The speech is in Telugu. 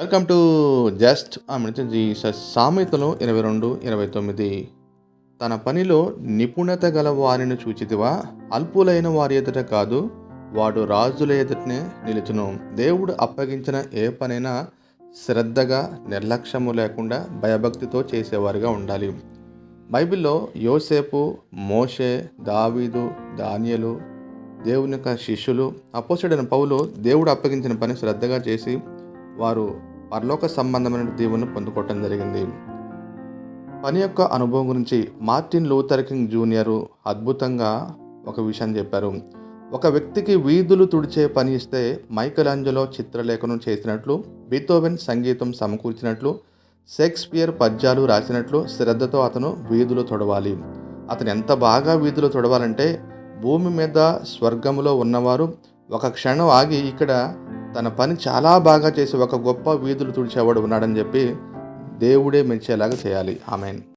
వెల్కమ్ టు జస్ట్ జీసస్ సామెతలు ఇరవై రెండు ఇరవై తొమ్మిది. తన పనిలో నిపుణత గల వారిని చూచితివా? అల్పులైన వారి ఎదుట కాదు వాడు రాజుల ఎదుటనే నిలుచును. దేవుడు అప్పగించిన ఏ పనైనా శ్రద్ధగా నిర్లక్ష్యము లేకుండా భయభక్తితో చేసేవారుగా ఉండాలి. బైబిల్లో యోసేపు మోషే దావీదు దానియలు దేవుని యొక్క శిష్యులు అపోసడైన పౌలు దేవుడు అప్పగించిన పని శ్రద్ధగా చేసి వారు పరలోక సంబంధమైన దీవును పొందుకోవటం జరిగింది. పని యొక్క అనుభవం గురించి మార్టిన్ లూథర్ కింగ్ జూనియర్ అద్భుతంగా ఒక విషయం చెప్పారు. ఒక వ్యక్తికి వీధులు తుడిచే పని ఇస్తే మైకలాంజలో చిత్రలేఖనం చేసినట్లు బీతోవెన్ సంగీతం సమకూర్చినట్లు షేక్స్పియర్ పద్యాలు రాసినట్లు శ్రద్ధతో అతను వీధులు తొడవాలి. అతను ఎంత బాగా వీధులు తొడవాలంటే భూమి మీద స్వర్గములో ఉన్నవారు ఒక క్షణం ఆగి ఇక్కడ తన పని చాలా బాగా చేసి ఒక గొప్ప వీధులు తుడిచేవాడు ఉన్నాడని చెప్పి దేవుడే మెచ్చేలాగా చేయాలి. ఆమెన్.